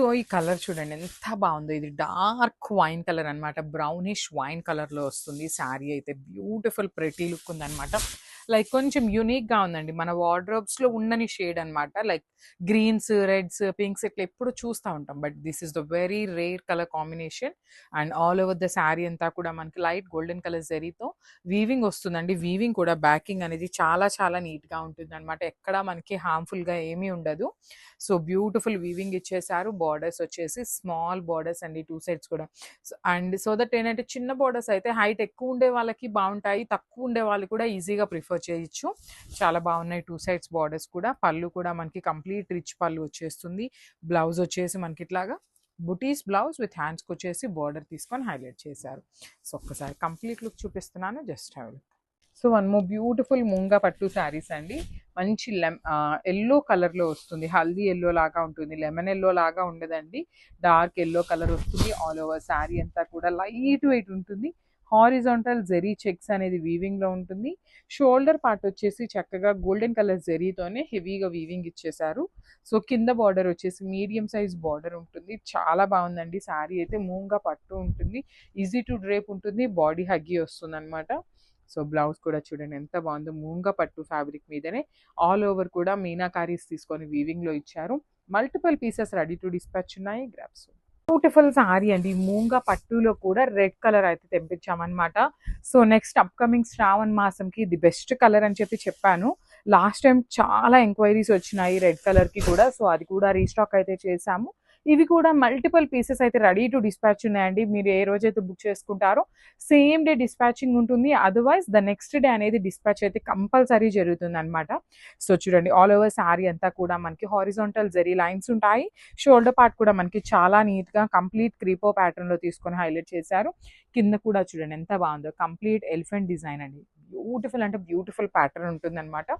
So ఈ colour చూడండి ఎంత బాగుందో. ఇది డార్క్ వైన్ కలర్ అన్నమాట. బ్రౌనిష్ వైన్ కలర్లో వస్తుంది. శారీ అయితే బ్యూటిఫుల్ ప్రెటీ లుక్ ఉందన్నమాట. లైక్ కొంచెం యూనిక్గా ఉందండి. మన వార్డ్రోబ్స్లో ఉండని షేడ్ అన్నమాట. లైక్ గ్రీన్స్ రెడ్స్ పింక్స్ ఇట్లా ఎప్పుడు చూస్తూ ఉంటాం. But this is the very rare colour combination. And all over the sari అంతా కూడా మనకి లైట్ గోల్డెన్ కలర్ జరీతో వీవింగ్ వస్తుందండి. వీవింగ్ కూడా బ్యాకింగ్ అనేది చాలా చాలా నీట్గా ఉంటుంది అనమాట ఎక్కడ మనకి హార్మ్ఫుల్గా ఏమీ ఉండదు. సో బ్యూటిఫుల్ వీవింగ్ ఇచ్చేసారు బార్డర్స్ వచ్చేసి స్మాల్ బార్డర్స్ అండి టూ సైడ్స్ కూడా. అండ్ సో దట్ ఏంటంటే చిన్న బార్డర్స్ అయితే హైట్ ఎక్కువ ఉండే వాళ్ళకి బాగుంటాయి తక్కువ ఉండే వాళ్ళు కూడా ఈజీగా ప్రిఫర్ చేయొచ్చు. చాలా బాగున్నాయి టూ సైడ్స్ బార్డర్స్ కూడా. పళ్ళు కూడా మనకి కంప్లీట్ రిచ్ పళ్ళు వచ్చేస్తుంది. బ్లౌజ్ వచ్చేసి మనకి ఇట్లాగా బుటీస్ బ్లౌజ్ విత్ హ్యాండ్స్కి వచ్చేసి బార్డర్ తీసుకొని హైలైట్ చేశారు. సో ఒక్కసారి కంప్లీట్ లుక్ చూపిస్తున్నాను. Just have look so one more beautiful Munga పట్టు శారీస్ అండి. మంచి లెమ్ ఎల్లో కలర్లో వస్తుంది. హల్దీ ఎల్లో లాగా ఉంటుంది. లెమన్ ఎల్లో లాగా ఉండదండి. డార్క్ ఎల్లో కలర్ వస్తుంది. ఆల్ ఓవర్ శారీ అంతా కూడా లైట్ వెయిట్ ఉంటుంది. హారిజాంటల్ జెరీ చెక్స్ అనేది వీవింగ్లో ఉంటుంది. షోల్డర్ పార్ట్ వచ్చేసి చక్కగా గోల్డెన్ కలర్ జెరీతోనే హెవీగా వీవింగ్ ఇచ్చేశారు. సో కింద బార్డర్ వచ్చేసి మీడియం సైజ్ బార్డర్ ఉంటుంది. చాలా బాగుందండి. శారీ అయితే మూంగా పట్టు ఉంటుంది. ఈజీ టు డ్రేప్ ఉంటుంది. బాడీ హగ్గి వస్తుంది అనమాట సో బ్లౌజ్ కూడా చూడండి ఎంత బాగుందో. మూంగా పట్టు ఫ్యాబ్రిక్ మీదనే ఆల్ ఓవర్ కూడా మీనాకారీస్ తీసుకొని వీవింగ్లో ఇచ్చారు. Multiple pieces ready to dispatch ఉన్నాయి. గ్రాప్స్ బ్యూటిఫుల్ సారీ అండి. మూంగా పట్టులో కూడా రెడ్ కలర్ అయితే తెప్పించామన్నమాట. సో నెక్స్ట్ అప్కమింగ్ శ్రావణ్ మాసంకి ఇది బెస్ట్ కలర్ అని చెప్పి చెప్పాను. లాస్ట్ టైం చాలా ఎంక్వైరీస్ వచ్చినాయి రెడ్ కలర్కి కూడా. సో అది కూడా రీస్టాక్ అయితే చేశాము. ఇవి కూడా మల్టిపుల్ పీసెస్ అయితే రెడీ టు డిస్పాచ్ ఉన్నాయండి. మీరు ఏ రోజైతే బుక్ చేసుకుంటారో సేమ్ డే డిస్పాచింగ్ ఉంటుంది. అదర్వైజ్ ద నెక్స్ట్ డే అనేది డిస్పాచ్ అయితే కంపల్సరీ జరుగుతుంది అనమాట సో చూడండి ఆల్ ఓవర్ శారీ అంతా కూడా మనకి హారిజాంటల్ జరీ లైన్స్ ఉంటాయి. షోల్డర్ పార్ట్ కూడా మనకి చాలా నీట్గా కంప్లీట్ క్రీపో ప్యాటర్న్లో తీసుకొని హైలైట్ చేశారు. కింద కూడా చూడండి ఎంత బాగుందో. కంప్లీట్ ఎలిఫెంట్ డిజైన్ అండి. బ్యూటిఫుల్ అంటే బ్యూటిఫుల్ ప్యాటర్న్ ఉంటుందన్నమాట.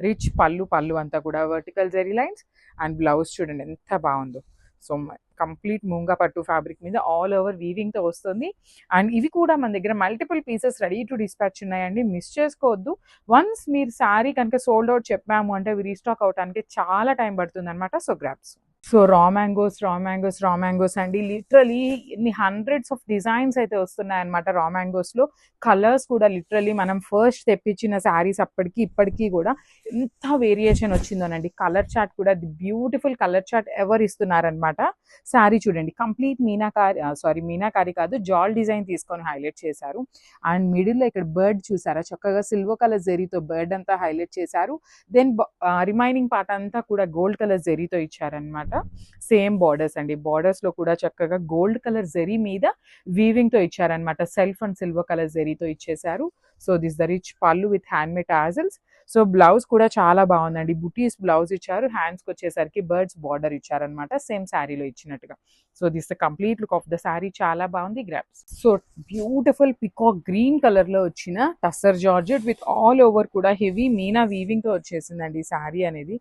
రిచ్ పళ్ళు పళ్ళు అంతా కూడా vertical zari lines and blouse చూడండి ఎంత బాగుందో. సో కంప్లీట్ మూంగా పట్టు ఫ్యాబ్రిక్ మీద ఆల్ ఓవర్ వీవింగ్తో వస్తుంది. అండ్ ఇవి కూడా మన దగ్గర multiple pieces ready to dispatch ఉన్నాయండి. మిస్ చేసుకోవద్దు. వన్స్ మీరు శారీ కనుక సోల్డ్ అవుట్ చెప్పాము అంటే రీస్టాక్ అవడానికి చాలా టైం పడుతుంది అనమాట so grabs so raw mangoes raw mangoes raw mangoes అండి. లిటరలీ ఇన్ని హండ్రెడ్స్ ఆఫ్ డిజైన్స్ అయితే వస్తున్నాయన్నమాట రా మ్యాంగోస్లో. కలర్స్ కూడా లిటరలీ మనం ఫస్ట్ తెప్పించిన శారీస్ అప్పటికి ఇప్పటికీ కూడా ఎంత వేరియేషన్ వచ్చిందోనండి. కలర్ చార్ట్ కూడా ది బ్యూటిఫుల్ కలర్ చార్ట్ ఎవరు ఇస్తున్నారనమాట శారీ చూడండి. కంప్లీట్ మీనాకారి సారీ మీనాకారి కాదు జాల్ డిజైన్ తీసుకొని హైలైట్ చేశారు. అండ్ మిడిల్లో ఇక్కడ బర్డ్ చూసారా? చక్కగా సిల్వర్ కలర్ జెరీతో బర్డ్ అంతా హైలైట్ చేశారు. దెన్ రిమైనింగ్ పార్ట్ అంతా కూడా గోల్డ్ కలర్ జెరీతో ఇచ్చారనమాట సేమ్ బార్డర్స్ అండి. బార్డర్స్లో కూడా చక్కగా గోల్డ్ కలర్ జెరీ మీద వీవింగ్తో ఇచ్చారనమాట సెల్ఫ్ అండ్ సిల్వర్ కలర్ జెరీతో ఇచ్చేసారు so this the rich pallu with hand made tassels. So blouse కూడా చాలా బాగుందండి. బుటీస్ బ్లౌజ్ ఇచ్చారు. హ్యాండ్స్కి వచ్చేసరికి బర్డ్స్ బార్డర్ ఇచ్చారనమాట సేమ్ శారీలో ఇచ్చినట్టుగా. So this the complete look of the sari. చాలా బాగుంది. Grabs. So beautiful peacock green కలర్లో వచ్చిన tussar georgette with all over కూడా హెవీ మీనా వీవింగ్తో వచ్చేసిందండి ఈ శారీ అనేది.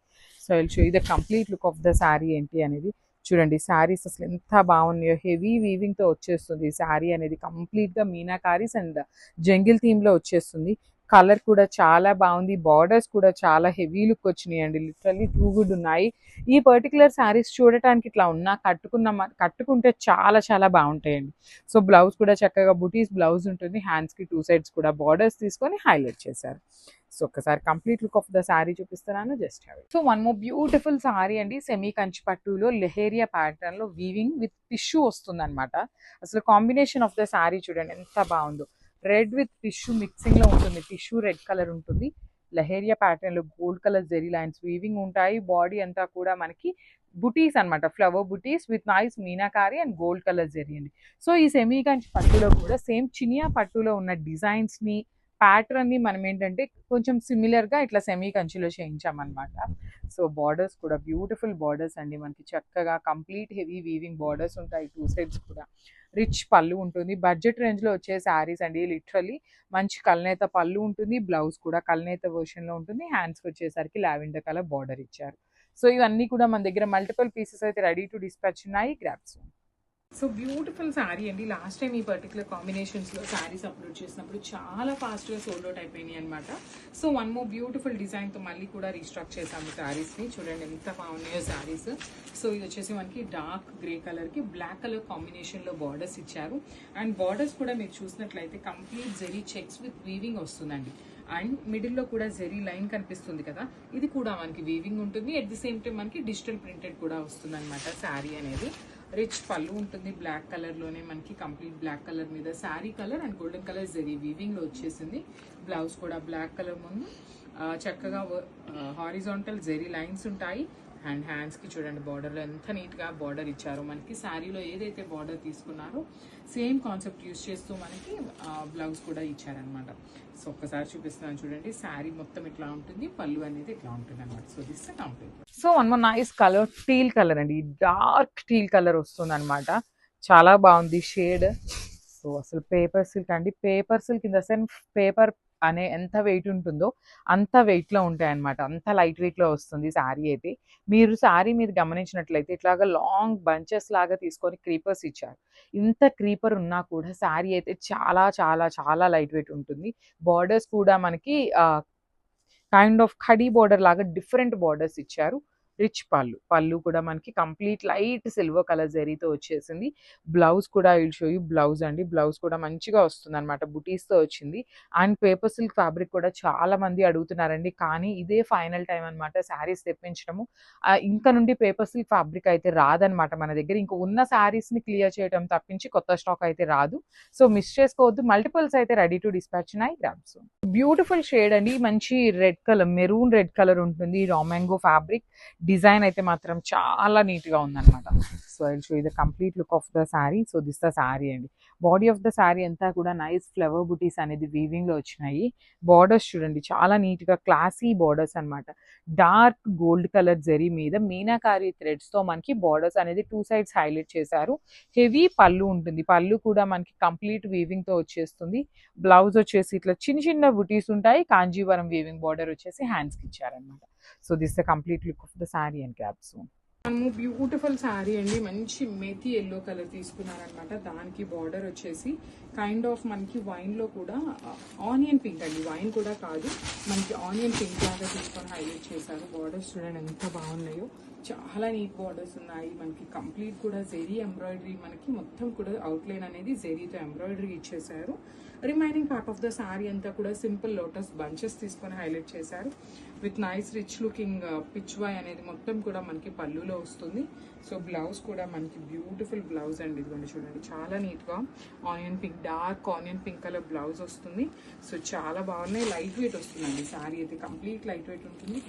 So will show the complete look of the sari ఏంటి అనేది. చూడండి శారీస్ అసలు ఎంత బాగున్నాయో. హెవీ వీవింగ్తో వచ్చేస్తుంది ఈ శారీ అనేది. కంప్లీట్గా మీనాకారీస్ అండ్ జంగిల్ థీమ్లో వచ్చేస్తుంది. కలర్ కూడా చాలా బాగుంది. బార్డర్స్ కూడా చాలా హెవీ లుక్ వచ్చినాయి అండి లిటరల్లీ టూ గుడ్ ఉన్నాయి. ఈ పర్టికులర్ శారీస్ చూడటానికి ఇట్లా ఉన్నా కట్టుకున్న కట్టుకుంటే చాలా చాలా బాగుంటాయండి. సో బ్లౌజ్ కూడా చక్కగా బుటీస్ బ్లౌజ్ ఉంటుంది. హ్యాండ్స్కి టూ సైడ్స్ కూడా బార్డర్స్ తీసుకొని హైలైట్ చేశారు. సో ఒకసారి complete look of the sari చూపిస్తున్నాను. Just have so one more beautiful sari అండి. సెమీ కంచి పట్టులో లెహేరియా ప్యాటర్న్లో వీవింగ్ విత్ టిష్యూ వస్తుంది అసలు కాంబినేషన్ ఆఫ్ ద శారీ చూడండి. ఎంత బాగుందో. రెడ్ విత్ టిష్యూ మిక్సింగ్లో ఉంటుంది. టిష్యూ రెడ్ కలర్ ఉంటుంది. లహేరియా ప్యాటర్న్లో gold colour zari lines weaving ఉంటాయి. బాడీ అంతా కూడా మనకి బుటీస్ అన్నమాట. Flower butis with nice meenakari and gold colour zari అండి. సో ఈ సెమీ పట్టులో కూడా సేమ్ చినియా పట్టులో ఉన్న డిజైన్స్ ప్యాటర్న్ని మనం ఏంటంటే కొంచెం సిమిలర్గా ఇట్లా సెమీ కంచిలో చేయించామన్నమాట. సో బార్డర్స్ కూడా బ్యూటిఫుల్ బార్డర్స్ అండి మనకి. చక్కగా కంప్లీట్ హెవీ వీవింగ్ బార్డర్స్ ఉంటాయి టూ సైడ్స్ కూడా. రిచ్ పళ్ళు ఉంటుంది. బడ్జెట్ రేంజ్లో వచ్చే శారీస్ అండి. లిటరలీ మంచి కల్నేత పళ్ళు ఉంటుంది. బ్లౌజ్ కూడా కల్నేత వర్షన్లో ఉంటుంది. హ్యాండ్స్కి వచ్చేసరికి లావెండర్ కలర్ బార్డర్ ఇచ్చారు. సో ఇవన్నీ కూడా మన దగ్గర మల్టిపుల్ పీసెస్ అయితే రెడీ టు డిస్పాచ్ ఉన్నాయి. గ్రాప్స్ సో బ్యూటిఫుల్ శారీ అండి. లాస్ట్ టైం ఈ పర్టికులర్ కాంబినేషన్స్లో శారీస్ అప్లోడ్ చేసినప్పుడు చాలా ఫాస్ట్గా సోల్డ్ అవుట్ అయిపోయినాయి అనమాట సో వన్ మోర్ బ్యూటిఫుల్ డిజైన్తో మళ్ళీ కూడా రీస్టాక్ చేసాము శారీస్ని చూడండి ఎంత బాగున్నాయో శారీస్ సో ఇది వచ్చేసి మనకి డార్క్ గ్రే కలర్కి బ్లాక్ కలర్ కాంబినేషన్లో బార్డర్స్ ఇచ్చారు. అండ్ బార్డర్స్ కూడా మీరు చూసినట్లయితే complete zari checks with weaving వస్తుందండి. అండ్ మిడిల్లో కూడా జెరీ లైన్ కనిపిస్తుంది కదా. ఇది కూడా మనకి వీవింగ్ ఉంటుంది. అట్ ది సేమ్ టైం మనకి డిజిటల్ ప్రింటెడ్ కూడా వస్తుంది అనమాట శారీ అనేది. రిచ్ పళ్ళు ఉంటుంది బ్లాక్ కలర్లోనే మనకి కంప్లీట్ బ్లాక్ కలర్ మీద. Sari colour and golden colour zari వీవింగ్లో వచ్చేసింది. బ్లౌజ్ కూడా బ్లాక్ కలర్ ముందు. చక్కగా హారిజాంటల్ జెరీ లైన్స్ ఉంటాయి. అండ్ హ్యాండ్స్కి చూడండి బార్డర్లో ఎంత నీట్గా బార్డర్ ఇచ్చారో. మనకి శారీలో ఏదైతే బార్డర్ తీసుకున్నారో సేమ్ కాన్సెప్ట్ యూస్ చేస్తూ మనకి బ్లౌజ్ కూడా ఇచ్చారనమాట సో ఒక్కసారి చూపిస్తున్నాను చూడండి. శారీ మొత్తం ఇట్లా ఉంటుంది పళ్ళు అనేది ఇట్లా ఉంటుంది అనమాట so this complete so one more nice colour teal colour అండి. డార్క్ టీల్ కలర్ వస్తుంది అనమాట చాలా బాగుంది షేడ్ సో అసలు పేపర్ సిల్క్ అండి. Paper silk in the sense paper అనే ఎంత వెయిట్ ఉంటుందో అంత వెయిట్లో ఉంటాయి అనమాట అంత లైట్ వెయిట్లో వస్తుంది శారీ అయితే. మీరు శారీ మీరు గమనించినట్లయితే ఇట్లాగా లాంగ్ బంచెస్ లాగా తీసుకొని క్రీపర్స్ ఇచ్చారు. ఇంత క్రీపర్ ఉన్నా కూడా శారీ అయితే చాలా చాలా చాలా లైట్ వెయిట్ ఉంటుంది. బార్డర్స్ కూడా మనకి కైండ్ ఆఫ్ ఖడీ బార్డర్ లాగా డిఫరెంట్ బార్డర్స్ ఇచ్చారు. రిచ్ పళ్ళు. పళ్ళు కూడా మనకి కంప్లీట్ లైట్ సిల్వర్ కలర్ జరీతో వచ్చేసింది. బ్లౌజ్ కూడా ఇల్ షో యూ బ్లౌజ్ అండి. బ్లౌజ్ కూడా మంచిగా వస్తుంది అనమాట బుటీస్తో వచ్చింది. అండ్ పేపర్ సిల్క్ ఫ్యాబ్రిక్ కూడా చాలా మంది అడుగుతున్నారండి. కానీ ఇదే ఫైనల్ టైం అనమాట శారీస్ తెప్పించడము. ఇంకా నుండి పేపర్ సిల్క్ ఫ్యాబ్రిక్ అయితే రాదనమాట మన దగ్గర. ఇంకా ఉన్న శారీస్ని క్లియర్ చేయడం తప్పించి కొత్త స్టాక్ అయితే రాదు. సో మిస్ చేసుకోవద్దు. మల్టిపుల్స్ అయితే రెడీ టు డిస్పాచ్ ఉన్నాయి గ్రామ్స్ బ్యూటిఫుల్ షేడ్ అండి. మంచి red colour maroon red colour ఉంటుంది. రామాంగో ఫ్యాబ్రిక్ డిజైన్ అయితే మాత్రం చాలా నీట్గా ఉందన్నమాట. సో ఐ షో ఇది complete look of the sari so this the sari అండి. బాడీ ఆఫ్ ద శారీ అంతా కూడా నైస్ ఫ్లవర్ బుటీస్ అనేది వీవింగ్లో వచ్చినాయి. బార్డర్స్ చూడండి. చాలా నీట్గా క్లాసీ బార్డర్స్ అన్నమాట. డార్క్ గోల్డ్ కలర్ జరీ మీద మీనాకారి థ్రెడ్స్తో మనకి బార్డర్స్ అనేది టూ సైడ్స్ హైలైట్ చేశారు. హెవీ పళ్ళు ఉంటుంది. పళ్ళు కూడా మనకి కంప్లీట్ వీవింగ్తో వచ్చేస్తుంది. బ్లౌజ్ వచ్చేసి ఇట్లా చిన్న చిన్న బుటీస్ ఉంటాయి. కాంజీవరం వీవింగ్ బార్డర్ వచ్చేసి హ్యాండ్స్కి ఇచ్చారనమాట so this the complete look of the sari and caps మనము బ్యూటిఫుల్ శారీ అండి. మంచి మెతి ఎల్లో కలర్ తీసుకున్నారనమాట. దానికి బార్డర్ వచ్చేసి కైండ్ ఆఫ్ మనకి వైన్లో కూడా uh, ఆనియన్ పింక్ అండి. వైన్ కూడా కాదు మనకి ఆనియన్ పింక్ లాగా తీసుకొని హైలైట్ చేశారు. బార్డర్స్ చూడండి ఎంత బాగున్నాయో. చాలా నీట్ బార్డర్స్ ఉన్నాయి. మనకి కంప్లీట్ కూడా జెరీ ఎంబ్రాయిడరీ మనకి మొత్తం కూడా అవుట్లైన్ అనేది జెరీతో ఎంబ్రాయిడరీ ఇచ్చేసారు remaining part of the sari అంతా కూడా సింపుల్ లోటస్ బంచెస్ తీసుకొని హైలైట్ చేశారు. With nice rich looking pichwai అనేది మొత్తం కూడా మనకి పళ్ళులో వస్తుంది. సో బ్లౌజ్ కూడా మనకి బ్యూటిఫుల్ బ్లౌజ్ అండి ఇదిగోండి చూడండి. చాలా నీట్గా onion pink dark onion pink colour blouse వస్తుంది. సో చాలా బాగున్నాయి. లైట్ వెయిట్ వస్తుందండి. శారీ అయితే కంప్లీట్ లైట్ వెయిట్ ఉంటుంది.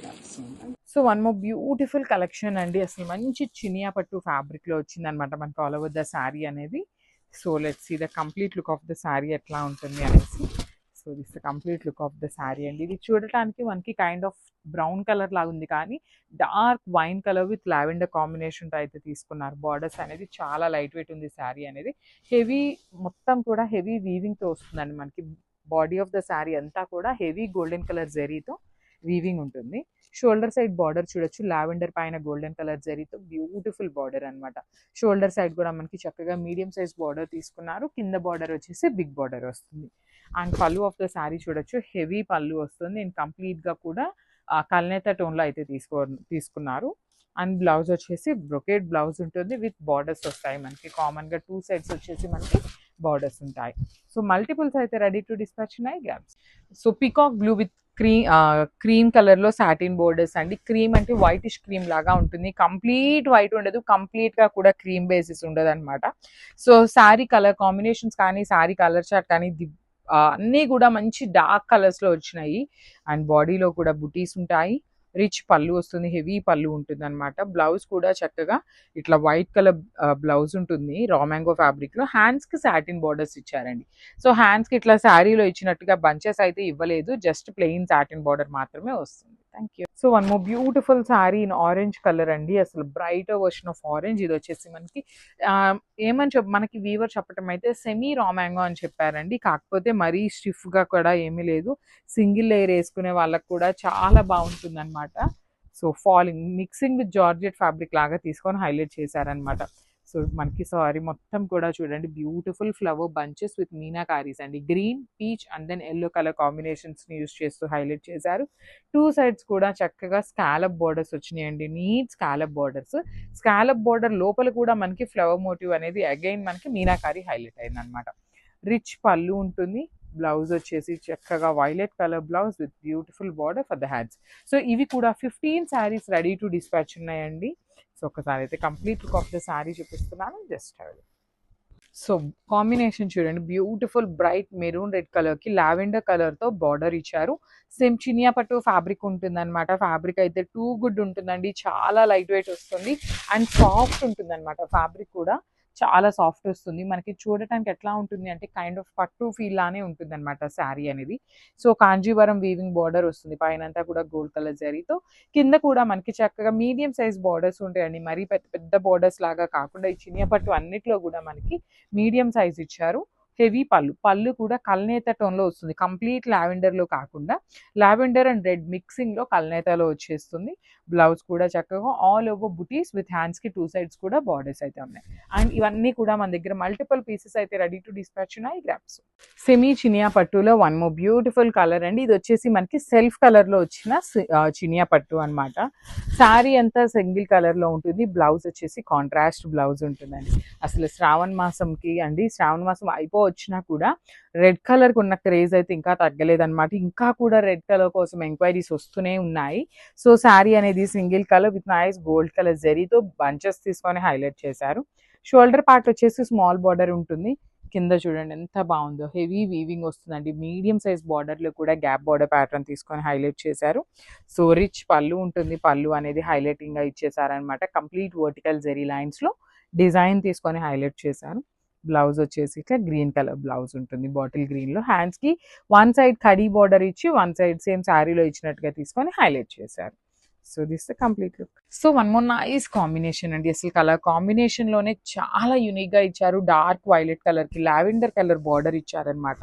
So one more beautiful collection అండి. అసలు మంచి చినియా పట్టు ఫ్యాబ్రిక్లో వచ్చింది అనమాట మనకి ఆల్ ఓవర్ ద శారీ అనేది. So let's see the complete look of the sari ఎట్లా ఉంటుంది అనేసి. So this complete look of the sari అండి. ఇది చూడటానికి మనకి కైండ్ ఆఫ్ బ్రౌన్ కలర్ లాగా ఉంది కానీ dark wine colour with lavender కాంబినేషన్తో అయితే తీసుకున్నారు. బార్డర్స్ అనేది చాలా లైట్ వెయిట్ ఉంది శారీ అనేది. హెవీ మొత్తం కూడా హెవీ వీవింగ్తో వస్తుందండి మనకి. బాడీ ఆఫ్ ద శారీ అంతా కూడా హెవీ గోల్డెన్ కలర్ జరీతో వీవింగ్ ఉంటుంది. షోల్డర్ సైడ్ బార్డర్ చూడొచ్చు. లావెండర్ పైన గోల్డెన్ కలర్ జరీతో బ్యూటిఫుల్ బార్డర్ అన్నమాట. షోల్డర్ సైడ్ కూడా మనకి చక్కగా మీడియం సైజ్ బార్డర్ తీసుకున్నారు. కింద బార్డర్ వచ్చేసి బిగ్ బార్డర్ వస్తుంది. And pallu of the sari చూడొచ్చు. హెవీ పళ్ళు వస్తుంది. అండ్ కంప్లీట్గా కూడా కల్నేత టోన్లో అయితే తీసుకో తీసుకున్నారు. అండ్ బ్లౌజ్ వచ్చేసి బ్రొకేట్ బ్లౌజ్ ఉంటుంది విత్ బార్డర్స్ వస్తాయి మనకి. కామన్గా టూ సైడ్స్ వచ్చేసి మనకి బార్డర్స్ ఉంటాయి. సో మల్టిపుల్స్ అయితే రెడీ టు డిస్పాచ్ ఉన్నాయి gaps. So peacock blue with cream cream కలర్లో సాటిన్ బోర్డర్స్ అండి. క్రీమ్ అంటే వైటిష్ క్రీమ్ లాగా ఉంటుంది. కంప్లీట్ వైట్ ఉండదు. కంప్లీట్గా కూడా క్రీమ్ బేసిస్ ఉండదు అనమాట సో శారీ కలర్ కాంబినేషన్స్ కానీ శారీ కలర్ చార్ట్ కానీ ది- అన్నీ కూడా మంచి డార్క్ కలర్స్లో వచ్చినాయి. అండ్ బాడీలో కూడా బుటీస్ ఉంటాయి. రిచ్ పళ్ళు వస్తుంది హెవీ పళ్ళు ఉంటుంది అనమాట బ్లౌజ్ కూడా చక్కగా ఇట్లా వైట్ కలర్ బ్లౌజ్ ఉంటుంది. రా మ్యాంగో ఫ్యాబ్రిక్లో. హ్యాండ్స్కి సాటిన్ బార్డర్స్ ఇచ్చారండి. సో హ్యాండ్స్కి ఇట్లా శారీలో ఇచ్చినట్టుగా బంచెస్ అయితే ఇవ్వలేదు. జస్ట్ ప్లెయిన్ సాటిన్ బార్డర్ మాత్రమే వస్తుంది. Thank you so one more beautiful sari in orange colour అండి. అసలు బ్రైట్ వర్షన్ ఆఫ్ ఆరెంజ్ ఇది వచ్చేసి మనకి ఏమని చెప్ మనకి వీవర్ చెప్పటం అయితే సెమీ రామాంగో అని చెప్పారండి. కాకపోతే మరీ స్టిఫ్గా కూడా ఏమీ లేదు. సింగిల్ లేయర్ వేసుకునే వాళ్ళకి కూడా చాలా బాగుంటుంది అనమాట so falling mixing with georgette fabric లాగా తీసుకొని హైలైట్ చేశారనమాట సో మనకి సారీ మొత్తం కూడా చూడండి. Beautiful flower bunches with meenakaris అండి. Green peach and then yellow colour కాంబినేషన్స్ని use చేస్తూ హైలైట్ చేశారు. టూ సైడ్స్ కూడా చక్కగా స్కాలప్ బార్డర్స్ వచ్చినాయండి. Neat scallop borders. Scallop border లోపల కూడా మనకి ఫ్లవర్ మోటివ్ అనేది అగైన్ మనకి మీనాకారి హైలైట్ అయింది అనమాట రిచ్ పళ్ళు ఉంటుంది. బ్లౌజ్ వచ్చేసి చక్కగా violet colour blouse with beautiful border for the hands. So ఇవి కూడా fifteen saris ready to dispatch ఉన్నాయండి. సో ఒకసారి అయితే complete look of the sari చూపిస్తున్నాను జస్ట్ సో కాంబినేషన్ చూడండి బ్యూటిఫుల్ బ్రైట్ మెరూన్ రెడ్ కలర్కి లావెండర్ కలర్తో బార్డర్ ఇచ్చారు. సేమ్ చినియా పట్టు ఫ్యాబ్రిక్ ఉంటుందన్నమాట. ఫ్యాబ్రిక్ అయితే టూ గుడ్ ఉంటుందండి చాలా లైట్ వెయిట్ వస్తుంది. అండ్ సాఫ్ట్ ఉంటుందన్నమాట ఫ్యాబ్రిక్ కూడా. చాలా సాఫ్ట్ వస్తుంది. మనకి చూడటానికి ఎట్లా ఉంటుంది అంటే కైండ్ ఆఫ్ పట్టు ఫీల్ లానే ఉంటుంది అనమాట శారీ అనేది. సో కాంజీవరం వీవింగ్ బార్డర్ వస్తుంది. పైన అంతా కూడా గోల్డ్ కలర్ జరీతో కింద కూడా మనకి చక్కగా మీడియం సైజ్ బార్డర్స్ ఉంటాయండి. మరీ పెద్ద పెద్ద బార్డర్స్ లాగా కాకుండా ఈ చిన్న పట్టు అన్నిట్లో కూడా మనకి మీడియం సైజ్ ఇచ్చారు. హెవీ పళ్ళు. పళ్ళు కూడా కల్నేత టోన్లో వస్తుంది. కంప్లీట్ లావెండర్లో కాకుండా లావెండర్ అండ్ రెడ్ మిక్సింగ్లో కల్నేతలో వచ్చేస్తుంది. బ్లౌజ్ కూడా చక్కగా ఆల్ ఓవర్ బుటీస్ విత్ హ్యాండ్స్కి టూ సైడ్స్ కూడా బార్డర్స్ అయితే ఉన్నాయి. అండ్ ఇవన్నీ కూడా మన దగ్గర మల్టిపుల్ పీసెస్ అయితే రెడీ టు డిస్పాచ్ ఉన్నాయి గ్రాప్స్ సెమీ చినియా పట్టులో వన్ మో బ్యూటిఫుల్ కలర్ అండి. ఇది వచ్చేసి మనకి సెల్ఫ్ కలర్లో వచ్చిన చినియా పట్టు అన్నమాట. శారీ అంతా సింగిల్ కలర్లో ఉంటుంది. బ్లౌజ్ వచ్చేసి కాంట్రాస్ట్ బ్లౌజ్ ఉంటుందండి. అసలు శ్రావణ మాసంకి అండి. శ్రావణ మాసం అయిపో వచ్చినా కూడా రెడ్ కలర్కి ఉన్న క్రేజ్ అయితే ఇంకా తగ్గలేదన్నమాట. ఇంకా కూడా రెడ్ కలర్ కోసం ఎంక్వైరీస్ వస్తూనే ఉన్నాయి. సో శారీ అనేది single colour with nice gold colour జరీతో బంచెస్ తీసుకొని హైలైట్ చేశారు. షోల్డర్ పార్ట్ వచ్చేసి స్మాల్ బార్డర్ ఉంటుంది. కింద చూడండి ఎంత బాగుందో. హెవీ వీవింగ్ వస్తుందండి. మీడియం సైజ్ బార్డర్లో కూడా గ్యాప్ బార్డర్ ప్యాటర్న్ తీసుకొని హైలైట్ చేశారు. సో రిచ్ పళ్ళు ఉంటుంది. పళ్ళు అనేది హైలైటింగ్గా ఇచ్చేసారనమాట కంప్లీట్ వర్టికల్ జెరీ లైన్స్లో డిజైన్ తీసుకొని హైలైట్ చేశారు. బ్లౌజ్ వచ్చేసి ఇట్లా గ్రీన్ కలర్ బ్లౌజ్ ఉంటుంది. బాటిల్ గ్రీన్లో హ్యాండ్స్కి వన్ సైడ్ కడీ బార్డర్ ఇచ్చి వన్ సైడ్ సేమ్ శారీలో ఇచ్చినట్టుగా తీసుకొని హైలైట్ చేశారు. So this the complete look. So one more nice combination అండి. అసలు కలర్ కాంబినేషన్లోనే చాలా యూనిక్గా ఇచ్చారు. డార్క్ వైలెట్ కలర్కి లావెండర్ కలర్ బార్డర్ ఇచ్చారనమాట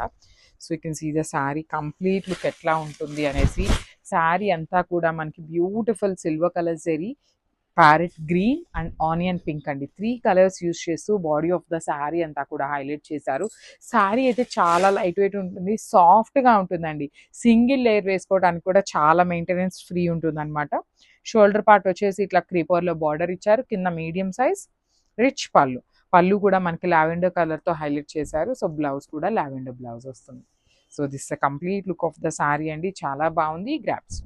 so you can see the sari complete look ఎట్లా ఉంటుంది అనేసి. శారీ అంతా కూడా మనకి beautiful silver colour zari parrot green and onion pink అండి. త్రీ కలర్స్ యూస్ చేస్తూ బాడీ ఆఫ్ ద శారీ అంతా కూడా హైలైట్ చేశారు. శారీ అయితే చాలా లైట్ వెయిట్ ఉంటుంది సాఫ్ట్గా ఉంటుందండి. సింగిల్ లేయర్ వేసుకోవడానికి కూడా చాలా మెయింటెనెన్స్ ఫ్రీ ఉంటుంది అనమాట షోల్డర్ పార్ట్ వచ్చేసి ఇట్లా క్రీపర్లో బార్డర్ ఇచ్చారు కింద మీడియం సైజ్ రిచ్ పళ్ళు. పళ్ళు కూడా మనకి లావెండర్ కలర్తో హైలైట్ చేశారు. సో బ్లౌజ్ కూడా లావెండర్ బ్లౌజ్ వస్తుంది. So this the complete look of the sari అండి. చాలా బాగుంది. గ్రాప్స్.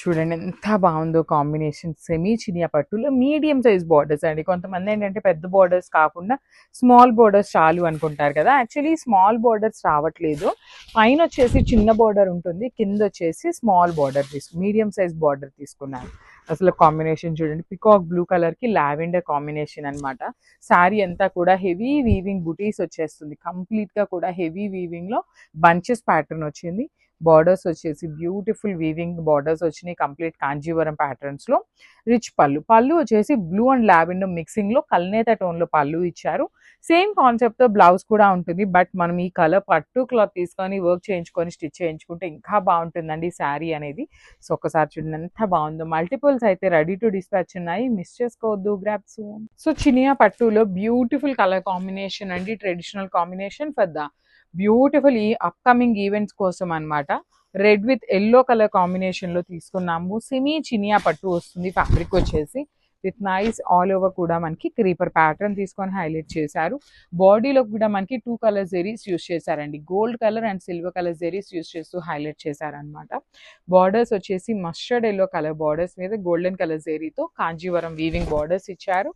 చూడండి ఎంత బాగుందో కాంబినేషన్ సెమీ చినియా పట్టులో మీడియం సైజ్ బార్డర్స్ అండి. కొంతమంది ఏంటంటే పెద్ద బార్డర్స్ కాకుండా స్మాల్ బార్డర్స్ చాలు అనుకుంటారు కదా. యాక్చువల్లీ స్మాల్ బార్డర్స్ రావట్లేదు. పైన వచ్చేసి చిన్న బార్డర్ ఉంటుంది. కింద వచ్చేసి స్మాల్ బార్డర్ తీసుకు మీడియం సైజ్ బార్డర్ తీసుకున్నాను. అసలు కాంబినేషన్ చూడండి. పికాక్ బ్లూ కలర్కి లావెండర్ కాంబినేషన్ అన్నమాట. శారీ అంతా కూడా హెవీ వీవింగ్ బుటీస్ వచ్చేస్తుంది. కంప్లీట్గా కూడా హెవీ వీవింగ్లో బంచెస్ ప్యాటర్న్ వచ్చింది. బార్డర్స్ వచ్చేసి బ్యూటిఫుల్ వీవింగ్ బార్డర్స్ వచ్చినాయి. కంప్లీట్ కాంజీవరం ప్యాటర్న్స్లో రిచ్ పళ్ళు పళ్ళు వచ్చేసి బ్లూ అండ్ లావెండర్ మిక్సింగ్లో కల్నేత టోన్లో పళ్ళు ఇచ్చారు. సేమ్ కాన్సెప్ట్తో బ్లౌజ్ కూడా ఉంటుంది. బట్ మనం ఈ కలర్ పట్టు క్లాత్ తీసుకొని వర్క్ చేయించుకొని స్టిచ్ చేయించుకుంటే ఇంకా బాగుంటుందండి శారీ అనేది. సో ఒకసారి చూడండి. ఎంత బాగుందో. మల్టిపుల్స్ అయితే రెడీ టు డిస్పాచ్ ఉన్నాయి. మిస్ చేసుకోవద్దు. గ్రాప్స్ సో చినియా పట్టులో బ్యూటిఫుల్ కలర్ కాంబినేషన్ అండి. Traditional combination for the beautiful ఈ అప్కమింగ్ ఈవెంట్స్ కోసం అన్నమాట. రెడ్ విత్ ఎల్లో కలర్ కాంబినేషన్లో తీసుకున్నాము. సిమీ చినియా పట్టు వస్తుంది ఫ్యాబ్రిక్ వచ్చేసి. విత్ నైస్ ఆల్ ఓవర్ కూడా మనకి క్రీపర్ ప్యాటర్న్ తీసుకొని హైలైట్ చేశారు. బాడీలో కూడా మనకి టూ కలర్ జెరీస్ యూస్ చేశారండి. Gold colour and silver colour zaris use చేస్తూ హైలైట్ చేశారనమాట బార్డర్స్ వచ్చేసి మస్టర్డ్ ఎల్లో కలర్ బార్డర్స్ మీద గోల్డెన్ కలర్ జెరీతో కాంజీవరం వీవింగ్ బార్డర్స్ ఇచ్చారు.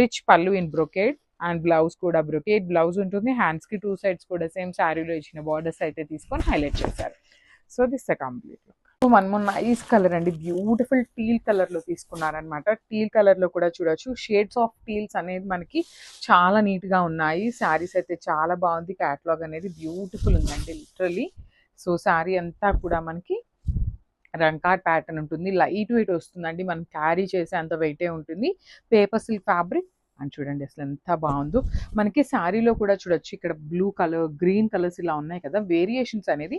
Rich pallu in brocade and blouse కూడా బ్రొకేట్ బ్లౌజ్ ఉంటుంది. హ్యాండ్స్కి టూ సైడ్స్ కూడా సేమ్ శారీలో ఇచ్చిన బార్డర్స్ అయితే తీసుకొని హైలైట్ చేశారు. So this the complete one more nice colour అండి. బ్యూటిఫుల్ టీల్ కలర్లో తీసుకున్నారనమాట టీల్ కలర్లో కూడా చూడొచ్చు. షేడ్స్ ఆఫ్ టీల్స్ అనేది మనకి చాలా నీట్గా ఉన్నాయి. శారీస్ అయితే చాలా బాగుంది. క్యాటలాగ్ అనేది బ్యూటిఫుల్ ఉందండి లిటరలీ సో శారీ అంతా కూడా మనకి రంకాట్ ప్యాటర్న్ ఉంటుంది. లైట్ వెయిట్ వస్తుందండి. మనం క్యారీ చేసే అంత వెయిటే ఉంటుంది. పేపర్ సిల్క్ ఫ్యాబ్రిక్ అండ్ చూడండి అసలు ఎంత బాగుందో. మనకి శారీలో కూడా చూడొచ్చు ఇక్కడ బ్లూ కలర్ గ్రీన్ కలర్స్ ఇలా ఉన్నాయి కదా వేరియేషన్స్ అనేది.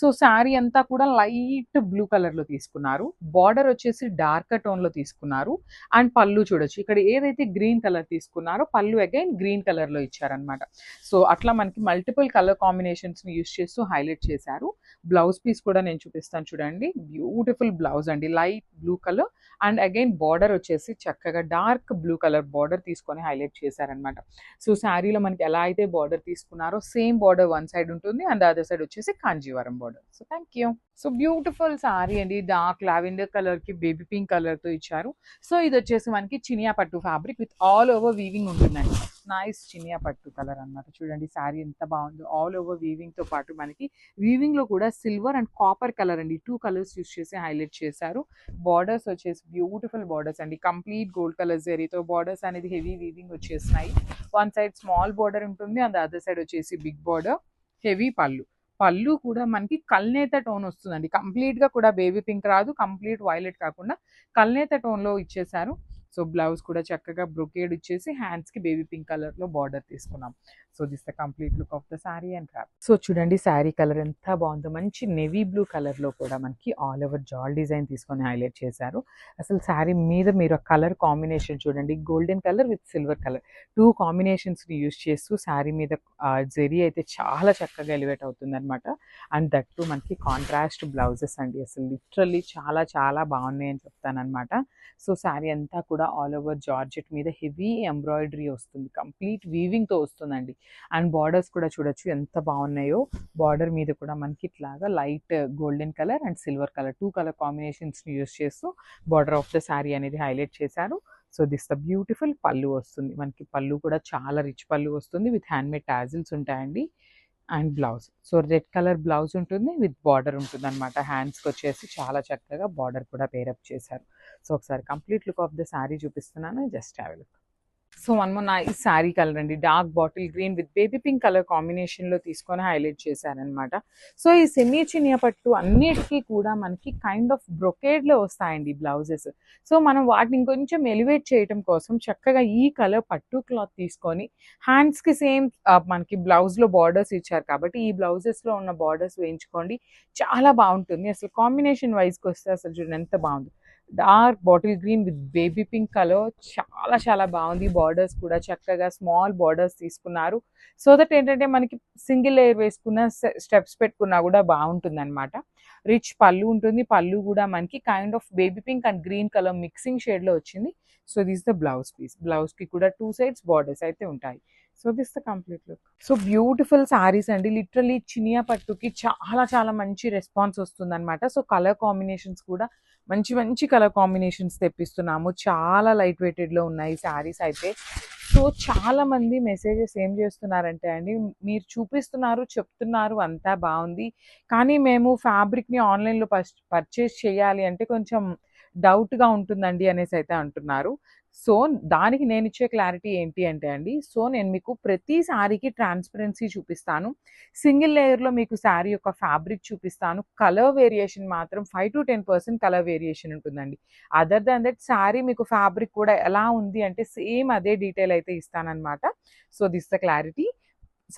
సో శారీ అంతా కూడా లైట్ బ్లూ కలర్లో తీసుకున్నారు. బార్డర్ వచ్చేసి డార్క్ టోన్లో తీసుకున్నారు. అండ్ పళ్ళు చూడొచ్చు. ఇక్కడ ఏదైతే గ్రీన్ కలర్ తీసుకున్నారో పళ్ళు అగైన్ గ్రీన్ కలర్లో ఇచ్చారనమాట సో అట్లా మనకి మల్టిపుల్ కలర్ కాంబినేషన్స్ని యూస్ చేస్తూ హైలైట్ చేశారు. బ్లౌజ్ పీస్ కూడా నేను చూపిస్తాను చూడండి. బ్యూటిఫుల్ బ్లౌజ్ అండి. Light blue colour and again border వచ్చేసి చక్కగా డార్క్ బ్లూ కలర్ బార్డర్ తీసుకు తీసుకొని హైలైట్ చేశారనమాట సో శారీలో మనకి ఎలా అయితే బార్డర్ తీసుకున్నారో సేమ్ బార్డర్ వన్ సైడ్ ఉంటుంది అండ్ అదర్ సైడ్ వచ్చేసి Kanjeevaram border. So thank you. So beautiful sari అండి. డార్క్ లావెండర్ కలర్కి బేబీ పింక్ కలర్తో ఇచ్చారు. సో ఇది వచ్చేసి మనకి Chiniya pattu fabric with all over weaving ఉంటుందండి. నైస్ చినియా పట్టు కలర్ అన్నమాట. చూడండి శారీ ఎంత బాగుందో. ఆల్ ఓవర్ వీవింగ్తో పాటు మనకి వీవింగ్లో కూడా సిల్వర్ అండ్ కాపర్ కలర్ అండి. టూ కలర్స్ యూస్ చేసి హైలైట్ చేశారు. బార్డర్స్ వచ్చేసి బ్యూటిఫుల్ బార్డర్స్ అండి. కంప్లీట్ గోల్డ్ కలర్ జరీతో బార్డర్స్ అనేది హెవీ వీవింగ్ వచ్చేసినాయి. వన్ సైడ్ స్మాల్ బార్డర్ ఉంటుంది. అండ్ అదర్ సైడ్ వచ్చేసి బిగ్ బార్డర్ హెవీ పళ్ళు. పళ్ళు కూడా మనకి కల్నేత టోన్ వస్తుందండి. కంప్లీట్గా కూడా బేబీ పింక్ రాదు. కంప్లీట్ వైలెట్ కాకుండా కల్నేత టోన్లో ఇచ్చేసారు సో బ్లౌజ్ కూడా చక్కగా బ్రొకేడ్ వచ్చేసి హ్యాండ్స్కి బేబీ పింక్ కలర్లో బార్డర్ తీసుకున్నాం. So this the complete look of the sari and grab so చూడండి శారీ కలర్ ఎంత బాగుందో. మంచి నెవీ బ్లూ కలర్లో కూడా మనకి ఆల్ ఓవర్ జాల్ డిజైన్ తీసుకొని హైలైట్ చేశారు. అసలు శారీ మీద మీరు కలర్ కాంబినేషన్ చూడండి golden colour with silver colour two కాంబినేషన్స్ని use చేస్తూ శారీ మీద జెరీ అయితే చాలా చక్కగా ఎలివేట్ అవుతుంది అనమాట అండ్ దట్ టు మనకి కాంట్రాస్ట్ బ్లౌజెస్ అండి. అసలు లిటరల్లీ చాలా చాలా బాగున్నాయి అని చెప్తానమాట సో శారీ అంతా కూడా ఆల్ ఓవర్ జార్జెట్ మీద హెవీ ఎంబ్రాయిడరీ వస్తుంది. కంప్లీట్ వీవింగ్తో వస్తుందండి. అండ్ బార్డర్స్ కూడా చూడొచ్చు ఎంత బాగున్నాయో. బార్డర్ మీద కూడా మనకి ఇట్లాగా light golden colour and silver colour two colour కాంబినేషన్స్ని use చేస్తూ బార్డర్ ఆఫ్ ద శారీ అనేది హైలైట్ చేశారు. సో దిస్ ద బ్యూటిఫుల్ పళ్ళు వస్తుంది. మనకి పళ్ళు కూడా చాలా రిచ్ పళ్ళు వస్తుంది విత్ హ్యాండ్మేడ్ టాజిల్స్ ఉంటాయండి. And blouse so red colour blouse ఉంటుంది విత్ బార్డర్ ఉంటుంది అనమాట హ్యాండ్స్కి వచ్చేసి చాలా చక్కగా బార్డర్ కూడా పేరప్ చేశారు. సో ఒకసారి complete look of the sari చూపిస్తున్నాను. Just have look. సో మనము నా ఈ శారీ కలర్ అండి. Dark bottle green with baby pink colour కాంబినేషన్లో తీసుకొని హైలైట్ చేశారనమాట సో ఈ సెమీ చినియా పట్టు అన్నిటికీ కూడా మనకి కైండ్ ఆఫ్ బ్రొకేడ్లో వస్తాయండి బ్లౌజెస్. సో మనం వాటిని కొంచెం ఎలివేట్ చేయడం కోసం చక్కగా ఈ కలర్ పట్టు క్లాత్ తీసుకొని హ్యాండ్స్కి సేమ్ మనకి బ్లౌజ్లో బార్డర్స్ ఇచ్చారు కాబట్టి ఈ బ్లౌజెస్లో ఉన్న బార్డర్స్ వేయించుకోండి. చాలా బాగుంటుంది. అసలు కాంబినేషన్ వైజ్కి వస్తే అసలు చూడండి ఎంత బాగుంది. Dark bottle green with baby pink colour. చాలా చాలా బాగుంది. బార్డర్స్ కూడా చక్కగా స్మాల్ బార్డర్స్ తీసుకున్నారు. సో దట్ ఏంటంటే మనకి సింగిల్ లేయర్ వేసుకున్న స్టెప్స్ పెట్టుకున్నా కూడా బాగుంటుంది అనమాట రిచ్ పళ్ళు ఉంటుంది. పళ్ళు కూడా మనకి kind of baby pink and green colour mixing షేడ్లో వచ్చింది. So this the blouse piece. బ్లౌజ్కి కూడా టూ సైడ్స్ బార్డర్స్ అయితే ఉంటాయి. So this the complete look. So beautiful saris అండి. లిటరలీ చినియా పట్టుకి చాలా చాలా మంచి రెస్పాన్స్ వస్తుందన్నమాట. సో కలర్ కాంబినేషన్స్ కూడా మంచి మంచి కలర్ కాంబినేషన్స్ తెప్పిస్తున్నాము. చాలా లైట్ వెయిటెడ్లో ఉన్నాయి శారీస్ అయితే. సో చాలా మంది మెసేజెస్ ఏం చేస్తున్నారంటే అండి మీరు చూపిస్తున్నారు చెప్తున్నారు అంతా బాగుంది. కానీ మేము ఫ్యాబ్రిక్ని ఆన్లైన్లో పర్చేస్ చేయాలి అంటే కొంచెం డౌట్గా ఉంటుందండి అనేసి అయితే అంటున్నారు. సో దానికి నేను ఇచ్చే క్లారిటీ ఏంటి అంటే అండి సో నేను మీకు ప్రతి శారీకి ట్రాన్స్పరెన్సీ చూపిస్తాను. సింగిల్ లేయర్లో మీకు శారీ యొక్క ఫ్యాబ్రిక్ చూపిస్తాను. కలర్ వేరియేషన్ మాత్రం five to ten percent colour variation ఉంటుందండి. అదర్ దాన్ దట్ శారీ మీకు ఫ్యాబ్రిక్ కూడా ఎలా ఉంది అంటే సేమ్ అదే డీటెయిల్ అయితే ఇస్తానన్నమాట. So this the clarity.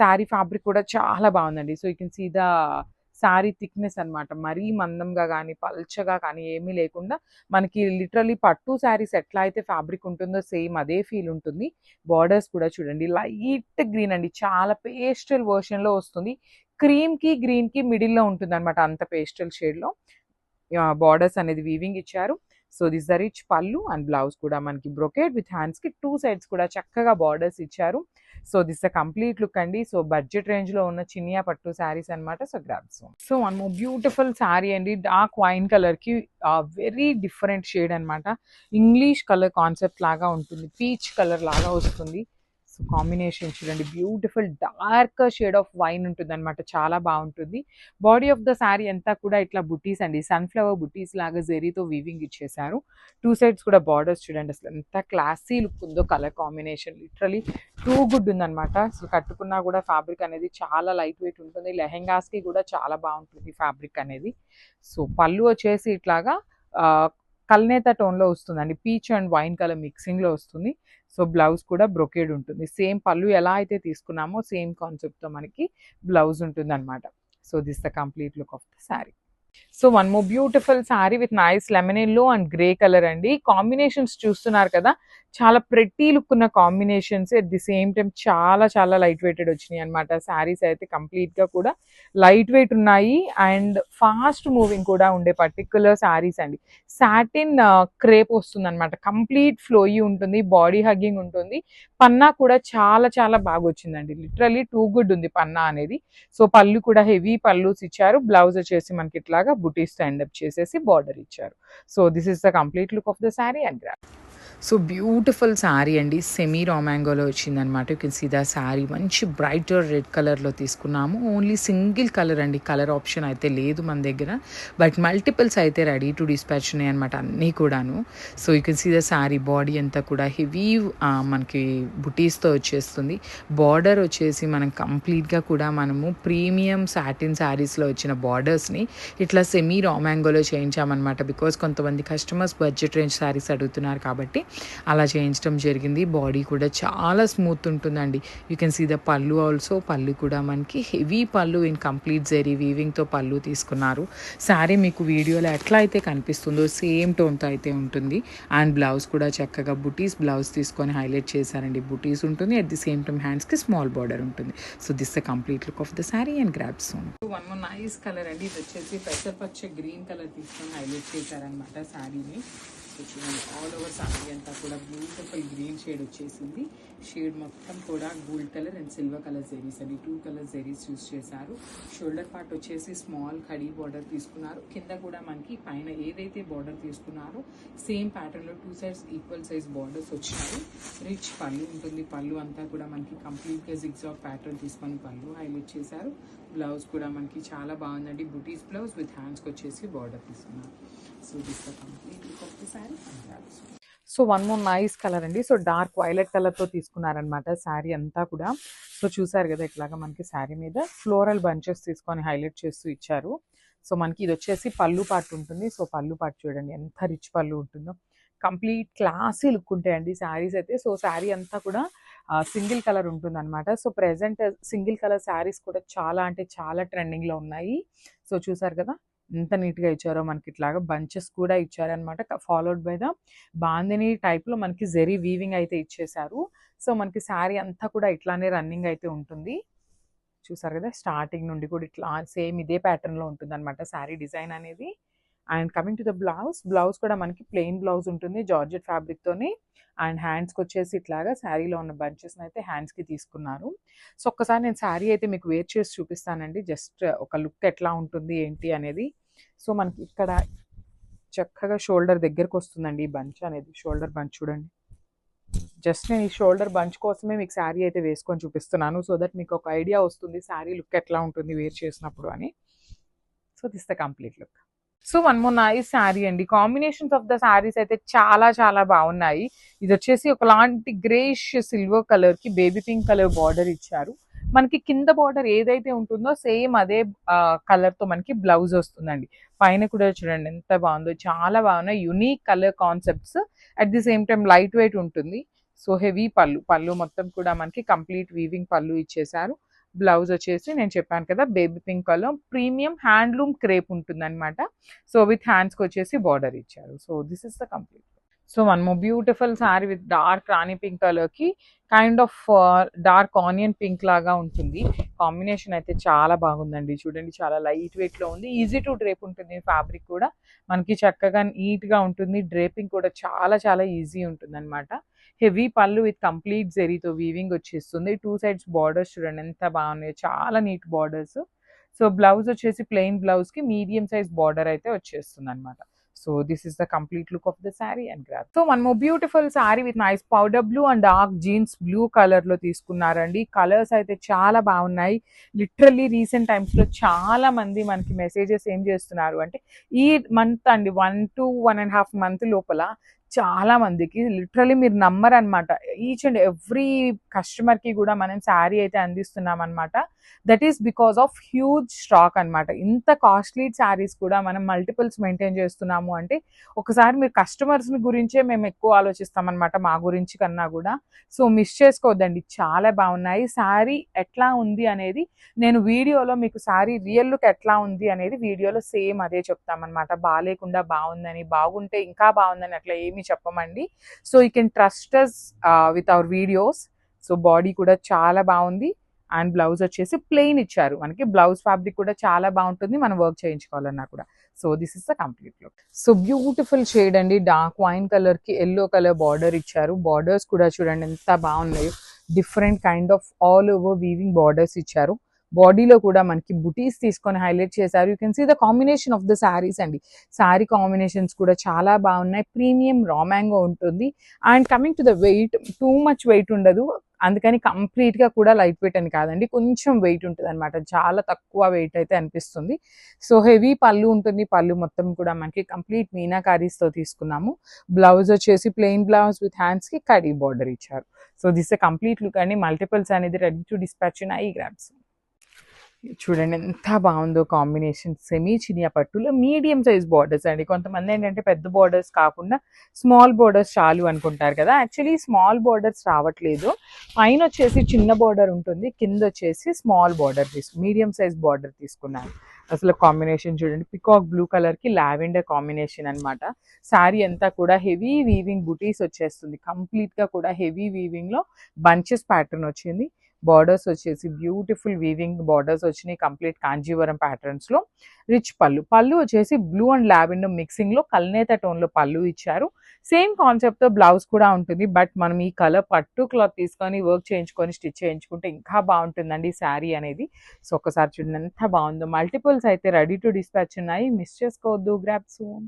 Sari fabric కూడా చాలా బాగుందండి. So you can see the sari thickness అనమాట మరీ మందంగా కానీ పల్చగా కానీ ఏమీ లేకుండా మనకి లిటరలీ పట్టు శారీస్ ఎట్లా అయితే ఫ్యాబ్రిక్ ఉంటుందో సేమ్ అదే ఫీల్ ఉంటుంది. బార్డర్స్ కూడా చూడండి లైట్ గ్రీన్ అండి. చాలా పేస్టల్ వర్షన్లో వస్తుంది. క్రీమ్కి గ్రీన్కి మిడిల్లో ఉంటుంది అనమాట అంత పేస్టల్ షేడ్లో బార్డర్స్ అనేది వీవింగ్ ఇచ్చారు. So this the rich pallu and blouse కూడా మనకి బ్రొకేట్ విత్ హ్యాండ్స్కి టూ సైడ్స్ కూడా చక్కగా బార్డర్స్ ఇచ్చారు. So this the complete look అండి. సో బడ్జెట్ రేంజ్లో ఉన్న చినియా పట్టు శారీస్ అనమాట so grabs so one more beautiful sari అండి. డార్క్ వైన్ కలర్కి వెరీ డిఫరెంట్ షేడ్ అనమాట ఇంగ్లీష్ కలర్ కాన్సెప్ట్ లాగా ఉంటుంది. పీచ్ కలర్ లాగా వస్తుంది. కాంబినేషన్ చూడండి. Beautiful dark shade of wine ఉంటుంది అనమాట చాలా బాగుంటుంది. బాడీ ఆఫ్ ద శారీ అంతా కూడా ఇట్లా బుటీస్ అండి. సన్ఫ్లవర్ బుటీస్ లాగా జెరీతో వీవింగ్ ఇచ్చేసారు టూ సైడ్స్ కూడా బార్డర్స్ చూడండి. అసలు ఎంత క్లాసీ లుక్ ఉందో colour combination. Literally too good ఉందన్నమాట. అసలు కట్టుకున్నా కూడా ఫ్యాబ్రిక్ అనేది చాలా లైట్ వెయిట్ ఉంటుంది. లెహెంగాస్కి కూడా చాలా బాగుంటుంది ఫ్యాబ్రిక్ అనేది. సో పళ్ళు వచ్చేసి ఇట్లాగా కల్నేత టోన్లో వస్తుందండి. పీచ్ అండ్ వైన్ కలర్ మిక్సింగ్లో వస్తుంది. సో బ్లౌజ్ కూడా బ్రొకేడ్ ఉంటుంది. సేమ్ పళ్ళు ఎలా అయితే తీసుకున్నామో సేమ్ కాన్సెప్ట్తో మనకి బ్లౌజ్ ఉంటుంది అనమాట so this the complete look of the sari. So one more beautiful sari with nice lemon yellow and grey colour అండి. కాంబినేషన్స్ చూస్తున్నారు కదా చాలా ప్రెట్టి లుక్ ఉన్న combinations at the same time చాలా చాలా లైట్ వెయిటెడ్ వచ్చినాయి అనమాట శారీస్ అయితే కంప్లీట్గా కూడా లైట్ వెయిట్ ఉన్నాయి అండ్ ఫాస్ట్ మూవింగ్ కూడా ఉండే పర్టికులర్ శారీస్ అండి. సాటిన్ క్రేప్ వస్తుంది అనమాట కంప్లీట్ ఫ్లోయి ఉంటుంది బాడీ హగ్గింగ్ ఉంటుంది. పన్నా కూడా చాలా చాలా బాగా వచ్చిందండి. లిటరలీ టూ గుడ్ ఉంది పన్నా అనేది. సో పళ్ళు కూడా హెవీ పళ్ళుస్ ఇచ్చారు. బ్లౌజ్ వచ్చేసి మనకి ఇట్లాగా బుటీస్తో ఎండప్ చేసేసి బార్డర్ ఇచ్చారు. So this is the complete look of the sari and grab so beautiful sari అండి. సెమీ రామాంగోలో వచ్చిందనమాట you can see the sari. మంచి బ్రైటర్ రెడ్ కలర్లో తీసుకున్నాము. ఓన్లీ సింగిల్ కలర్ అండి. కలర్ ఆప్షన్ అయితే లేదు మన దగ్గర. బట్ మల్టిపుల్స్ అయితే రెడీ టు డిస్పాచ్ ఉన్నాయి అనమాట అన్నీ కూడాను. So you can see the sari body అంతా కూడా హెవీ మనకి బుటీస్తో వచ్చేస్తుంది. బార్డర్ వచ్చేసి మనం కంప్లీట్గా కూడా మనము ప్రీమియం సాటిన్ శారీస్లో వచ్చిన బార్డర్స్ని ఇట్లా సెమీ రామాంగోలో చేయించామన్నమాట. బికాస్ కొంతమంది కస్టమర్స్ బడ్జెట్ రేంజ్ శారీస్ అడుగుతున్నారు కాబట్టి అలా చేయించడం జరిగింది. బాడీ కూడా చాలా స్మూత్ ఉంటుందండి. You can see the pallu also pallu కూడా మనకి హెవీ పళ్ళు ఇన్ కంప్లీట్ జెరీ వీవింగ్తో పళ్ళు తీసుకున్నారు. శారీ మీకు వీడియోలో ఎట్లా అయితే కనిపిస్తుందో సేమ్ టోన్తో అయితే ఉంటుంది. అండ్ బ్లౌజ్ కూడా చక్కగా బుటీస్ బ్లౌజ్ తీసుకొని హైలైట్ చేశారండి. బుటీస్ ఉంటుంది అట్ ది సేమ్ టైం హ్యాండ్స్కి స్మాల్ బార్డర్ ఉంటుంది. So this the complete look of the sari and grabs one nice colour అండి. ఇది వచ్చేసి పెసరపచ్చ గ్రీన్ కలర్ తీసుకొని హైలైట్ చేశారనమాట శారీని సో చూడండి ఆల్ ఓవర్ సారీ అంతా కూడా బ్యూటిఫుల్ గ్రీన్ షేడ్ వచ్చేసింది. షేడ్ మొత్తం కూడా gold colour and silver colour zaris అని టూ కలర్ జెరీస్ యూస్ చేశారు. షోల్డర్ పార్ట్ వచ్చేసి స్మాల్ కడీ బార్డర్ తీసుకున్నారు. కింద కూడా మనకి పైన ఏదైతే బార్డర్ తీసుకున్నారో సేమ్ ప్యాటర్న్లో two sides equal size borders వచ్చినాయి. రిచ్ పళ్ళు ఉంటుంది. పళ్ళు అంతా కూడా మనకి కంప్లీట్గా జిగ్జాగ్ ప్యాటర్న్ తీసుకొని పళ్ళు హైలైట్ చేశారు. బ్లౌజ్ కూడా మనకి చాలా బాగుందండి. బుటీస్ బ్లౌజ్ విత్ హ్యాండ్స్కి వచ్చేసి బార్డర్ తీసుకున్నారు. So one more nice colour అండి. సో డార్క్ వైలెట్ కలర్తో తీసుకున్నారనమాట శారీ అంతా కూడా. సో చూసారు కదా ఇట్లాగా మనకి శారీ మీద ఫ్లోరల్ బంచెస్ తీసుకొని హైలైట్ చేస్తూ ఇచ్చారు. సో మనకి ఇది వచ్చేసి పళ్ళు పాటు ఉంటుంది. సో పళ్ళు పాటు చూడండి ఎంత రిచ్ పళ్ళు ఉంటుందో. కంప్లీట్ క్లాసీ లుక్ ఉంటాయండి శారీస్ అయితే. సో శారీ అంతా కూడా సింగిల్ కలర్ ఉంటుంది అనమాట so present single colour saris కూడా చాలా అంటే చాలా ట్రెండింగ్లో ఉన్నాయి. సో చూసారు కదా ఎంత నీట్గా ఇచ్చారో మనకి ఇట్లాగా బంచెస్ కూడా ఇచ్చారనమాట ఫాలోడ్ బై ద బాందిని టైప్లో మనకి జెరీ వీవింగ్ అయితే ఇచ్చేసారు. సో మనకి శారీ అంతా కూడా ఇట్లానే రన్నింగ్ అయితే ఉంటుంది. చూసారు కదా స్టార్టింగ్ నుండి కూడా ఇట్లా సేమ్ ఇదే ప్యాటర్న్లో ఉంటుంది అనమాట శారీ డిజైన్ అనేది. And coming to the blouse blouse కూడా మనకి ప్లెయిన్ బ్లౌజ్ ఉంటుంది జార్జెట్ ఫ్యాబ్రిక్తోని అండ్ హ్యాండ్స్కి వచ్చేసి ఇట్లాగా శారీలో ఉన్న బంచెస్ని అయితే హ్యాండ్స్కి తీసుకున్నారు. సో ఒక్కసారి నేను శారీ అయితే మీకు వేర్ చేసి చూపిస్తానండి. జస్ట్ ఒక లుక్ ఎట్లా ఉంటుంది ఏంటి అనేది. సో మనకి ఇక్కడ చక్కగా షోల్డర్ దగ్గరకు వస్తుందండి ఈ బంచ్ అనేది. షోల్డర్ బంచ్ చూడండి. జస్ట్ నేను ఈ షోల్డర్ బంచ్ కోసమే మీకు శారీ అయితే వేసుకొని చూపిస్తున్నాను. సో దట్ మీకు ఒక ఐడియా వస్తుంది శారీ లుక్ ఎట్లా ఉంటుంది వేర్ చేసినప్పుడు అని. So this the complete look so one more nice sari అండి. కాంబినేషన్స్ ఆఫ్ ద శారీస్ అయితే చాలా చాలా బాగున్నాయి. ఇది వచ్చేసి ఒకలాంటి గ్రేష్ సిల్వర్ కలర్కి బేబీ పింక్ కలర్ బార్డర్ ఇచ్చారు. మనకి కింద బార్డర్ ఏదైతే ఉంటుందో సేమ్ అదే కలర్తో మనకి బ్లౌజ్ వస్తుందండి. పైన కూడా చూడండి ఎంత బాగుందో చాలా బాగున్నాయి. Unique colour concepts. At the same time light weight ఉంటుంది. So heavy pallu. పళ్ళు మొత్తం కూడా మనకి కంప్లీట్ వీవింగ్ పళ్ళు ఇచ్చేసారు బ్లౌజ్ వచ్చేసి నేను చెప్పాను కదా baby pink colour premium handloom crepe ఉంటుందన్నమాట. సో విత్ హ్యాండ్స్కి వచ్చేసి బార్డర్ ఇచ్చారు. So this is the complete so one beautiful sari with dark rani pink కలర్కి kind of dark onion pink లాగా ఉంటుంది. కాంబినేషన్ అయితే చాలా బాగుందండి. చూడండి చాలా లైట్ వెయిట్లో ఉంది. ఈజీ టు డ్రేప్ ఉంటుంది ఫ్యాబ్రిక్ కూడా. మనకి చక్కగా నీట్గా ఉంటుంది. డ్రేపింగ్ కూడా చాలా చాలా ఈజీ ఉంటుంది అనమాట హెవీ పళ్ళు విత్ కంప్లీట్ జెరీతో వీవింగ్ వచ్చేస్తుంది. టూ సైడ్స్ బార్డర్స్ చూడండి ఎంత బాగున్నాయో. చాలా నీట్ బార్డర్స్. సో బ్లౌజ్ వచ్చేసి ప్లెయిన్ బ్లౌజ్కి మీడియం సైజ్ బార్డర్ అయితే వచ్చేస్తుంది అనమాట so this is the complete look of the sari and grab so మనము beautiful sari with nice powder blue and dark jeans blue కలర్లో తీసుకున్నారండి. కలర్స్ అయితే చాలా బాగున్నాయి. లిటరల్లీ రీసెంట్ టైమ్స్లో చాలా మంది మనకి మెసేజెస్ ఏం చేస్తున్నారు అంటే ఈ మంత్ అండి one to one and half month లోపల చాలా మందికి లిటరలీ మీరు నమ్మరు అనమాట ఈచ్ అండ్ ఎవ్రీ కస్టమర్కి కూడా మనం శారీ అయితే అందిస్తున్నాం అనమాట that is because of huge stock అన్నమాట. ఇంత కాస్ట్లీ శారీస్ కూడా మనం మల్టిపుల్స్ మెయింటైన్ చేస్తున్నాము అంటే ఒకసారి మీరు కస్టమర్స్ గురించే మేము ఎక్కువ ఆలోచిస్తామన్నమాట మా గురించి కన్నా కూడా. సో మిస్ చేసుకోవద్దండి. చాలా బాగున్నాయి. శారీ ఎట్లా ఉంది అనేది నేను వీడియోలో మీకు శారీ రియల్ లుక్ ఎట్లా ఉంది అనేది వీడియోలో సేమ్ అదే చెప్తామన్నమాట బాగాలేకుండా బాగుందని బాగుంటే ఇంకా బాగుందని అట్లా ఏమీ చెప్పమండి. So you can trust us with our videos so body కూడా చాలా బాగుంది. అండ్ బ్లౌజ్ వచ్చేసి ప్లెయిన్ ఇచ్చారు. మనకి బ్లౌజ్ ఫ్యాబ్రిక్ కూడా చాలా బాగుంటుంది. మనం వర్క్ చేయించుకోవాలన్నా కూడా. So this is the complete look so beautiful shade అండి. డార్క్ వైన్ కలర్కి ఎల్లో కలర్ బార్డర్ ఇచ్చారు. బార్డర్స్ కూడా చూడండి ఎంత బాగున్నాయో. Different kind of all over weaving borders ఇచ్చారు. బాడీలో కూడా మనకి బుటీస్ తీసుకొని హైలైట్ చేశారు. You can see the combination of the saris అండి. శారీ కాంబినేషన్స్ కూడా చాలా బాగున్నాయి. ప్రీమియం రా ఉంటుంది. And coming to the weight too much weight ఉండదు. అందుకని కంప్లీట్గా కూడా లైట్ వెయిట్ అని కాదండి. కొంచెం వెయిట్ ఉంటుంది అనమాట చాలా తక్కువ వెయిట్ అయితే అనిపిస్తుంది. సో హెవీ పళ్ళు ఉంటుంది. పళ్ళు మొత్తం కూడా మనకి కంప్లీట్ మీనాకారీస్తో తీసుకున్నాము. బ్లౌజ్ వచ్చేసి ప్లెయిన్ బ్లౌజ్ విత్ హ్యాండ్స్కి కడీ బార్డర్ ఇచ్చారు. సో దిస్ కంప్లీట్ లుక్ అండి. మల్టిపుల్స్ అనేది రెడీ టు డిస్పాచ్ ఈ గ్రామ్స్ చూడండి ఎంత బాగుందో కాంబినేషన్ సెమీ చినియా పట్టులో మీడియం సైజ్ బార్డర్స్ అండి. కొంతమంది ఏంటంటే పెద్ద బార్డర్స్ కాకుండా స్మాల్ బార్డర్స్ చాలు అనుకుంటారు కదా. యాక్చువల్లీ స్మాల్ బార్డర్స్ రావట్లేదు. పైన వచ్చేసి చిన్న బార్డర్ ఉంటుంది. కింద వచ్చేసి స్మాల్ బార్డర్ తీసుకు మీడియం సైజ్ బార్డర్ తీసుకున్నాను అసలు కాంబినేషన్ చూడండి. పికాక్ బ్లూ కలర్కి లావెండర్ కాంబినేషన్ అన్నమాట. శారీ అంతా కూడా హెవీ వీవింగ్ బుటీస్ వచ్చేస్తుంది. కంప్లీట్గా కూడా హెవీ వీవింగ్లో బంచెస్ ప్యాటర్న్ వచ్చింది. బార్డర్స్ వచ్చేసి బ్యూటిఫుల్ వీవింగ్ బార్డర్స్ వచ్చినాయి. కంప్లీట్ కాంజీవరం ప్యాటర్న్స్లో రిచ్ పళ్ళు. పళ్ళు వచ్చేసి బ్లూ అండ్ లావెండర్ మిక్సింగ్లో కల్నేత టోన్లో పళ్ళు ఇచ్చారు. సేమ్ కాన్సెప్ట్తో బ్లౌజ్ కూడా ఉంటుంది. బట్ మనం ఈ కలర్ పట్టు క్లాత్ తీసుకొని వర్క్ చేయించుకొని స్టిచ్ చేయించుకుంటే ఇంకా బాగుంటుందండి శారీ అనేది. సో ఒకసారి చూడండి ఎంత బాగుందో. మల్టిపుల్స్ అయితే రెడీ టు డిస్పాచ్ ఉన్నాయి. మిస్ చేసుకోవద్దు. Grab soon